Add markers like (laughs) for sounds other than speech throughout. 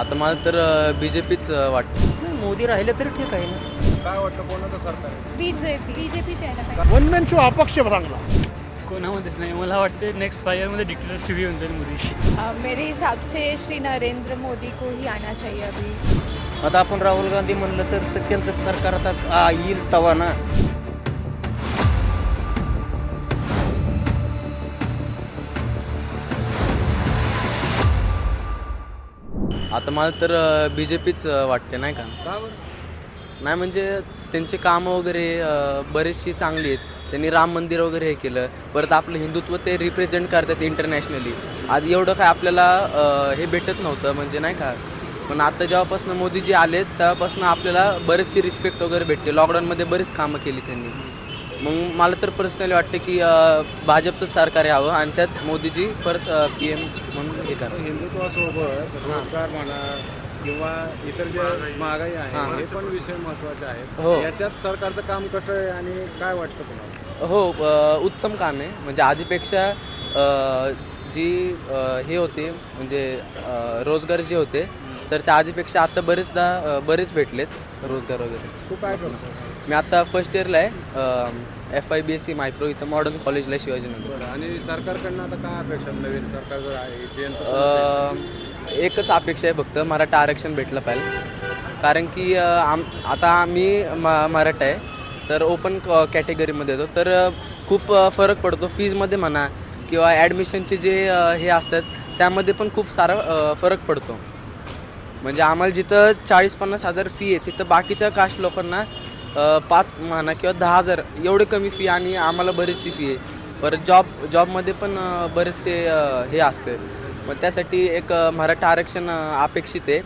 आता मला तर बी जे पीच वाटतं. नाही मोदी राहिले तर ठीक आहे ना. काय वाटतं कोणाचं सरकार आहे? बीजेपी बीजेपीच यायला पाहिजे शो अपक्ष चांगला कोणामध्येच नाही. मला वाटते नेक्स्ट फाईव्ह इयरमध्ये डिक्टेटरशिप येऊन जाईल मोदीची मेरे हिसाब से श्री नरेंद्र मोदी को ही आना चाहिए अभी. आता आपण राहुल गांधी म्हणलं तर तर त्यांचं सरकार आता आ, येईल तवा ना. आता मला तर बी जे पीच वाटते नाही का? का बरं? नाही म्हणजे त्यांचे कामं वगैरे अ, बरीचशी चांगली आहेत. त्यांनी राम मंदिर वगैरे हे केलं. परत आपलं हिंदुत्व ते रिप्रेझेंट करतात इंटरनॅशनली आधी एवढं काय आपल्याला अ, हे भेटत नव्हतं म्हणजे नाही का? पण आता जेव्हापासून मोदीजी आलेत तेव्हापासून आपल्याला बरीचशी रिस्पेक्ट वगैरे भेटते. लॉकडाऊनमध्ये बरीच कामं केली त्यांनी. मग मला तर पर्सनली वाटतं की भाजपचं सरकार यावं आणि त्यात मोदीजी परत पी एम म्हणून हे करा हिंदुत्वासोबत रोजगार म्हणा किंवा इतर जे महागाई आहे हां. हे पण विषय महत्त्वाचे हो. आहेत याच्यात सरकारचं काम कसं आहे आणि काय वाटतं तुम्हाला? हो उत्तम काम आहे. म्हणजे आधीपेक्षा जी हे होते म्हणजे रोजगार जे होते तर त्या आधीपेक्षा आता बरेचदा बरेच भेटलेत रोजगार वगैरे. तू काय करतो मी आता फर्स्ट इयरला आहे F I B S C micro इथं मॉडर्न कॉलेजला शिवाजीनगर बरं आणि सरकारकडनं आता काय अपेक्षा? नवीन सरकार जर आहे अ, एकच अपेक्षा आहे फक्त मराठा आरक्षण भेटलं पाहिजे. कारण की अ, आम आता आम्ही म मराठा आहे तर ओपन कॅटेगरीमध्ये येतो. तर अ, खूप अ, फरक पडतो. फीजमध्ये म्हणा किंवा ॲडमिशनचे जे अ, हे असतात त्यामध्ये पण खूप सारा अ, फरक पडतो. म्हणजे आम्हाला जिथं चाळीस पन्नास हजार फी आहे तिथं बाकीच्या कास्ट लोकांना पाच म्हणा किंवा दहा हजार एवढे कमी फी आणि आम्हाला बरीचशी फी आहे. परत जॉब जॉबमध्ये पण बरेचसे हे असते. मग त्यासाठी एक मराठा आरक्षण अपेक्षित आहे.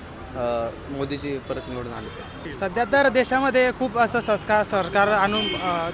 मोदीजी परत निवडून आले. सध्या तर देशामध्ये खूप असं संस्कार सरकार आणून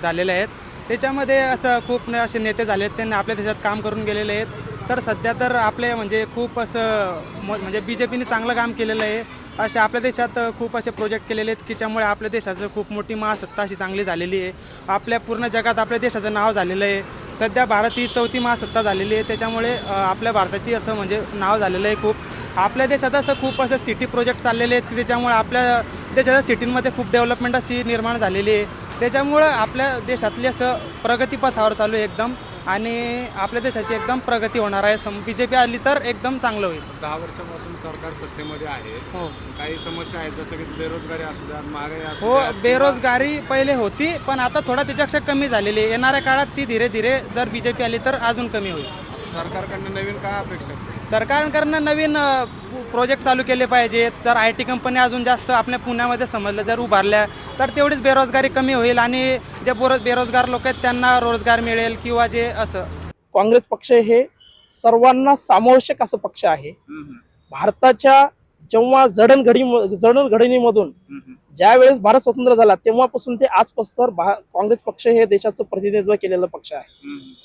झालेले आहेत. त्याच्यामध्ये असं खूप असे नेते झाले आहेत. त्यांनी आपल्या देशात काम करून गेलेले आहेत. तर सध्या तर आपले म्हणजे खूप असं म- म्हणजे बी जे पीने चांगलं काम केलेलं आहे. असे आपल्या देशात खूप असे प्रोजेक्ट केलेले आहेत की ज्यामुळे आपल्या देशाचं खूप मोठी महासत्ता अशी चांगली झालेली आहे. आपल्या पूर्ण जगात आपल्या देशाचं नाव झालेलं आहे. सध्या भारत ही चौथी महासत्ता झालेली आहे. त्याच्यामुळे आपल्या भारताची असं म्हणजे नाव झालेलं आहे खूप. आपल्या देशात असं खूप असं सिटी प्रोजेक्ट चाललेले आहेत की त्याच्यामुळे आपल्या देशाच्या सिटींमध्ये खूप डेव्हलपमेंट अशी निर्माण झालेली आहे. त्याच्यामुळं आपल्या देशातली असं प्रगतीपथावर चालू आहे एकदम. आणि आपल्या देशाची एकदम प्रगती होणार आहे. सम बी जे पी आली तर एकदम चांगलं होईल. दहा वर्षापासून सरकार सत्तेमध्ये आहे. हो. काही समस्या आहेत जसं की बेरोजगारी असू द्या महागाई असू हो द्या बेरोजगारी पहिले होती पण आता थोडा त्याच्यापेक्षा कमी झालेली आहे. येणाऱ्या काळात ती धीरे धीरे जर बी जे पी आली तर अजून कमी होईल. सरकारकडनं नवीन काय अपेक्षा? सरकारकडनं नवीन प्रोजेक्ट चालू केले पाहिजेत जर आय टी कंपनी अजून जास्त आपल्या पुण्यामध्ये समजलं जर उभारल्या तर तेवढीच बेरोजगारी कमी होईल आणि जे बोर बेरोजगार लोक आहेत त्यांना रोजगार मिळेल किंवा जे असं. काँग्रेस पक्ष हे सर्वांना समावेशक असं पक्ष आहे. भारताच्या जेव्हा जडणघडी जडणघडणीमधून ज्या वेळेस भारत स्वतंत्र झाला तेव्हापासून ते आजपासून काँग्रेस पक्ष हे देशाचं प्रतिनिधित्व केलेलं पक्ष आहे.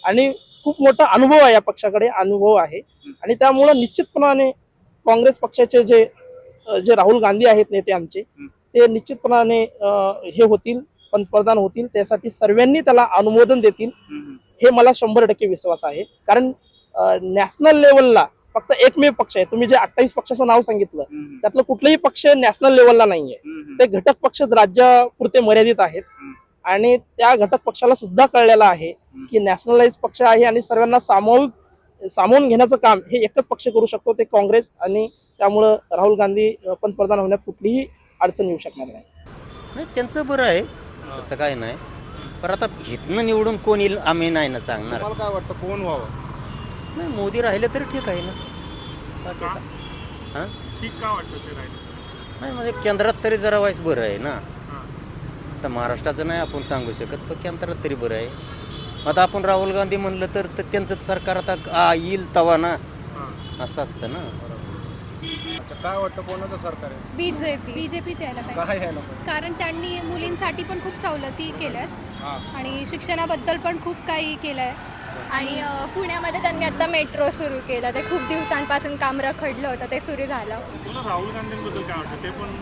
आणि खूप मोठा अनुभव आहे या पक्षाकडे अनुभव आहे. आणि त्यामुळं निश्चितपणाने काँग्रेस पक्षाचे जे जे राहुल गांधी आहेत नेते आमचे ते निश्चितपणाने हे होतील पंतप्रधान होतील त्यासाठी सर्वांनी त्याला अनुमोदन देतील. हे मला शंभर टक्के विश्वास आहे. कारण नॅशनल लेवलला फक्त एकमेव पक्ष आहे. तुम्ही जे अठ्ठावीस पक्षाचं नाव सांगितलं त्यातलं कुठलंही पक्ष नॅशनल लेवलला नाहीये. ते घटक पक्ष राज्यापुरते मर्यादित आहेत. आणि त्या घटक पक्षाला सुद्धा कळलेलं आहे की नॅशनलाइज पक्ष आहे आणि सर्वांना सामावून सामावून घेण्याचं काम हे एकच पक्ष करू शकतो ते काँग्रेस आणि त्यामुळं राहुल गांधी पंतप्रधान होण्यात कुठलीही अडचण येऊ शकणार नाही. त्यांचं बरं आहे. तसं काय नाही. पण आता इथनं निवडून कोण येईल आम्ही नाही ना सांगणार. तुम्हाला काय वाटतं कोण व्हावं? नाही मोदी राहिले तर ठीक आहे ना. बाकी काय? हां? ठीक का वाटतं ते राहील? नाही म्हणजे केंद्रात तरी जरा वाईस बरं आहे ना. आता महाराष्ट्राचं नाही आपण सांगू शकत पण केंद्रात तरी बरं आहे. आता आपण राहुल गांधी म्हणलं तर तर त्यांचं सरकार आता आ, येईल तवा ना. असं असतं ना. अच्छा काय वाटतं कोणाचं सरकार आहे? बीजेपी. बीजेपीच यायला पाहिजे. काय कारण त्यांनी मुलींसाठी पण खूप सवलती केल्यात. हां. आणि शिक्षणाबद्दल पण खूप काही केलं आहे आणि अ, पुण्यामध्ये त्यांनी आता मेट्रो सुरू केलं. ते खूप दिवसांपासून काम रखडलं होतं ते सुरू झालं. तुला राहुल गांधींबद्दल काय वाटतं? ते पण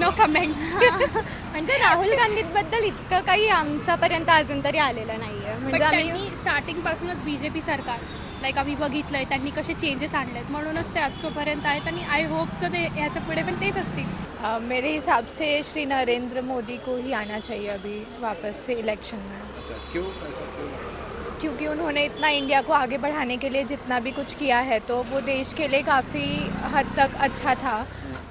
नो कमेंट (laughs) म्हणजे राहुल गांधीबद्दल इतकं काही आमच्यापर्यंत अजून तरी आलेलं नाहीये. पण म्हणजे आम्ही त्यांनी स्टार्टिंग पासूनच बीजेपी सरकार लाईक आम्ही बघितलं आहे त्यांनी कसे चेंजेस आणले आहेत म्हणूनच ते आजपर्यंत आहेत आणि आय होप सो ते ह्याच्या पुढे पण तेच असतील. अ, मेरे हिसाब से श्री नरेंद्र मोदी को ही आना चाहिए अभी वापस से इलेक्शन में. अच्छा क्यों? ऐसा क्यों? क्योंकि उन्होंने इतना इंडिया को आगे बढ़ाने के लिए जितना भी कुछ किया है तो वो देश के लिए काफ़ी हद तक अच्छा था।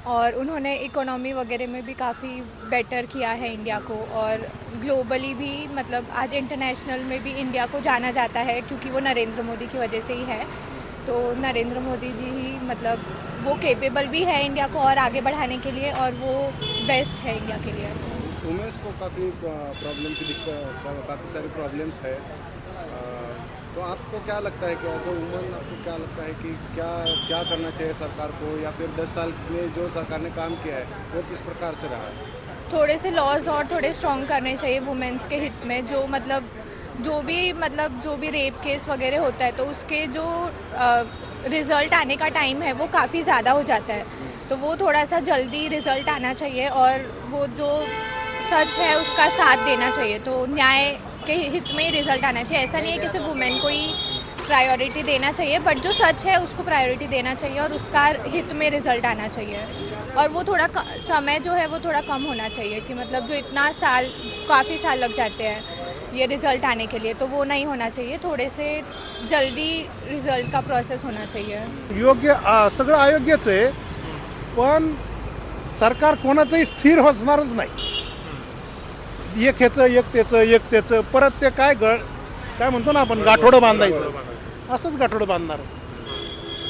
और उन्होंने इकोनॉमी वगैरह में भी काफ़ी बेटर किया है इंडिया को। और ग्लोबली भी मतलब आज इंटरनेशनल में भी इंडिया को जाना जाता है, क्योंकि वो नरेंद्र मोदी की वजह से ही है। तो नरेंद्र मोदी जी ही मतलब वो केपेबल भी है इंडिया को और आगे बढ़ाने के लिए, और वो बेस्ट है इंडिया के लिए। वुमेंस को काफ़ी प्रॉब्लम की काफ़ी सारी प्रॉब्लम्स है। तो आपको क्या लगता है कि एज वुमन आपको क्या लगता है कि क्या क्या करना चाहिए सरकार को? या फिर 10 साल में जो सरकार ने काम किया है, वो किस प्रकार से रहा? है थोड़े से लॉज और थोड़े स्ट्रॉन्ग करने चाहिए वुमेंस के हित में। जो मतलब जो भी मतलब जो भी रेप केस वगैरह होता है तो उसके जो रिज़ल्ट आने का टाइम है, वो काफ़ी ज़्यादा हो जाता है। तो वो थोड़ा सा जल्दी रिज़ल्ट आना चाहिए और वो जो सच है, उसका साथ देना चाहिए। तो न्याय के हित में ही रिज़ल्ट आना चाहिए। ऐसा नहीं है कि सिर्फ वुमेन को ही प्रायोरिटी देना चाहिए बट जो सच है उसको प्रायोरिटी देना चाहिए और उसका हित में रिजल्ट आना चाहिए। और वो थोड़ा समय जो है वो थोड़ा कम होना चाहिए कि मतलब जो इतना साल काफ़ी साल लग जाते हैं ये रिज़ल्ट आने के लिए तो वो नहीं होना चाहिए। थोड़े से जल्दी रिज़ल्ट का प्रोसेस होना चाहिए। योग्य सगळं अयोग्यच आहे पण सरकार कोणाचंही स्थिर असणारच नाही. एक ह्याचं एक त्याचं एक त्याचं परत ते काय ग काय म्हणतो ना आपण गाठोडं बांधायचं. असंच गाठोडं बांधणार.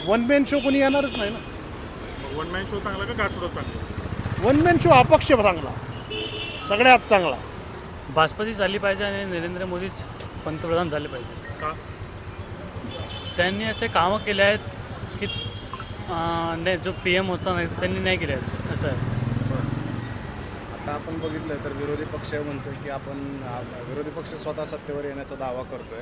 वन मॅन शो कोणी येणारच नाही ना. वन मॅन शो चांगला का गाठोडं चांगलं? वन मॅन शो अपक्ष चांगला. सगळ्यात चांगला. भाजपाची झाली पाहिजे आणि नरेंद्र मोदीच पंतप्रधान झाले पाहिजे. का? त्यांनी असे कामं केले आहेत की अं, नाही जो पी एम होता नाही त्यांनी नाही केले आहेत असं आहे. आता आपण बघितलं तर विरोधी पक्ष म्हणतोय की आपण विरोधी पक्ष स्वतः सत्तेवर येण्याचा दावा करतोय.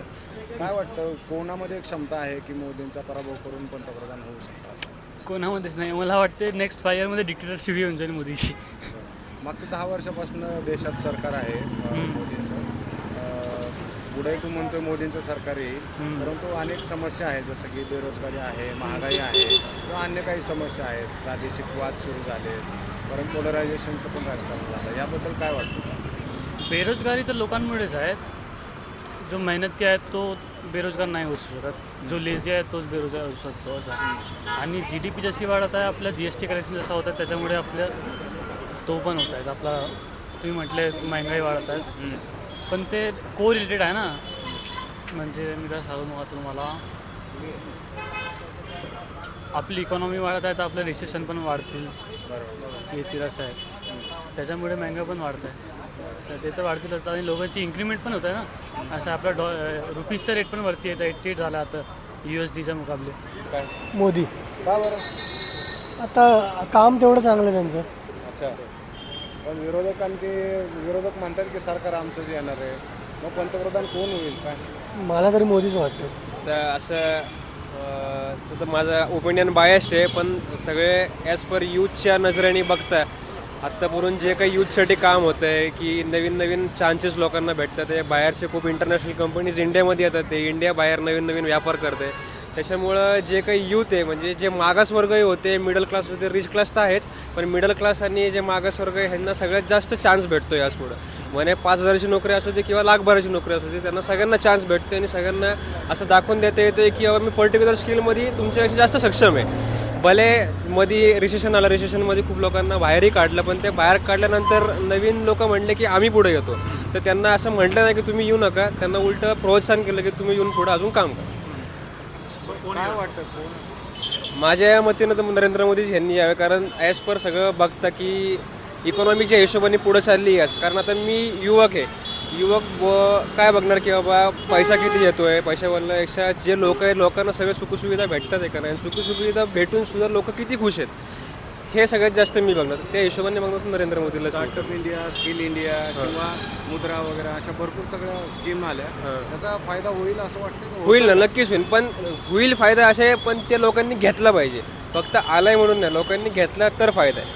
काय वाटतं कोणामध्ये क्षमता आहे की मोदींचा पराभव करून पंतप्रधान होऊ शकता कोणामध्येच नाही. मला वाटते नेक्स्ट फाय इयरमध्ये डिक्टेटरशिप येऊन जाईल मोदीची. मागच्या दहा वर्षापासून देशात सरकार आहे मोदींचं. पुढे तू म्हणतोय मोदींचं सरकार येईल. परंतु अनेक समस्या आहेत जसं की बेरोजगारी आहे महागाई आहे किंवा अन्य काही समस्या आहेत. प्रादेशिक वाद सुरू झाले परत पोलरायझेशनचं पण राजकारण झालं. याबद्दल काय वाटतं? बेरोजगारी तर लोकांमुळेच आहेत जो मेहनती आहे तो बेरोजगार नाही होऊ शकत. जो लेझी आहे तोच बेरोजगार होऊ शकतो असं आणि जी डी पी जशी वाढत आहे आपलं जी एस टी कलेक्शन जसं होतं त्याच्यामुळे आपल्या तो पण होत आहेत आपला तुम्ही म्हटले महंगाई वाढत आहे. पण ते को रिलेटेड आहे ना. म्हणजे मी काय सांगू नका तुम्हाला. आपली इकॉनॉमी वाढत आहे तर आपलं रिसेशन पण वाढतील. बरोबर येतील असं आहे. त्याच्यामुळे महंगा पण वाढत आहे. ते तर वाढतीलच आणि लोकांची इन्क्रीमेंट पण होत आहे ना. असं आपला डॉ रुपीजचा रेट पण वरती येतं एट्टी एट झाला आता यू एस डीच्या मुकाबले. काय मोदी. का बरं? आता काम तेवढं चांगलं त्यांचं. अच्छा. पण विरोधकांचे विरोधक म्हणतात की सरकार आमचंच येणार आहे मग पंतप्रधान कोण होईल? काय? मला तरी मोदीच वाटतं तर असं तर माझा ओपिनियन बायस्ट आहे पण सगळे ॲज पर यूथच्या नजरेने बघता आत्तापर्यंत जे काही यूथसाठी काम होतं आहे की नवीन नवीन चान्सेस लोकांना भेटतात हे बाहेरचे खूप इंटरनॅशनल कंपनीज इंडियामध्ये येतात ते इंडिया बाहेर नवीन नवीन व्यापार करते त्याच्यामुळं जे काही यूथ आहे म्हणजे जे मागासवर्गही होते मिडल क्लास होते रिच क्लास तर आहेच पण मिडल क्लास आणि जे मागासवर्ग आहे ह्यांना सगळ्यात जास्त चान्स भेटतो याच पुढं म्हणे पाच हजाराची नोकरी असू दे किंवा लाखभराची नोकरी असू दे त्यांना सगळ्यांना चान्स भेटते आणि सगळ्यांना असं दाखवून देता येते की बाबा मी पर्टिक्युलर स्किलमध्ये तुमच्यापेक्षा जास्त सक्षम आहे. भले मध्ये रिसेशन आलं रिसेशनमध्ये खूप लोकांना बाहेरही काढलं पण ते बाहेर काढल्यानंतर नवीन लोक म्हणले की आम्ही पुढे येतो. तर त्यांना असं म्हटलं नाही की तुम्ही येऊ नका. त्यांना उलटं प्रोत्साहन केलं की तुम्ही येऊन पुढे अजून काम करा. वाटतं? माझ्या मतीनं तर नरेंद्र मोदीच यांनी यावे कारण ॲज पर सगळं बघता की इकॉनॉमीच्या हिशोबाने पुढे चालली आहेस कारण आता मी युवक आहे. युवक व काय बघणार की बाबा पैसा किती येतोय? पैशावाल्यापेक्षा जे लोक आहेत लोकांना सगळे सुखसुविधा भेटतात आहे का नाही? सुखसुविधा भेटून सुद्धा लोक किती खुश आहेत? हे सगळ्यात जास्त मी बघणार. त्या हिशोबाने बघणार नरेंद्र मोदीला स्टार्टअप इंडिया स्किल इंडिया किंवा मुद्रा वगैरे अशा भरपूर सगळ्या स्कीम आल्या. त्याचा फायदा होईल असं वाटतं? होईल ना नक्कीच होईल. पण होईल फायदा असा आहे पण ते लोकांनी घेतला पाहिजे. फक्त आलाय म्हणून नाही लोकांनी घेतला तर फायदा आहे.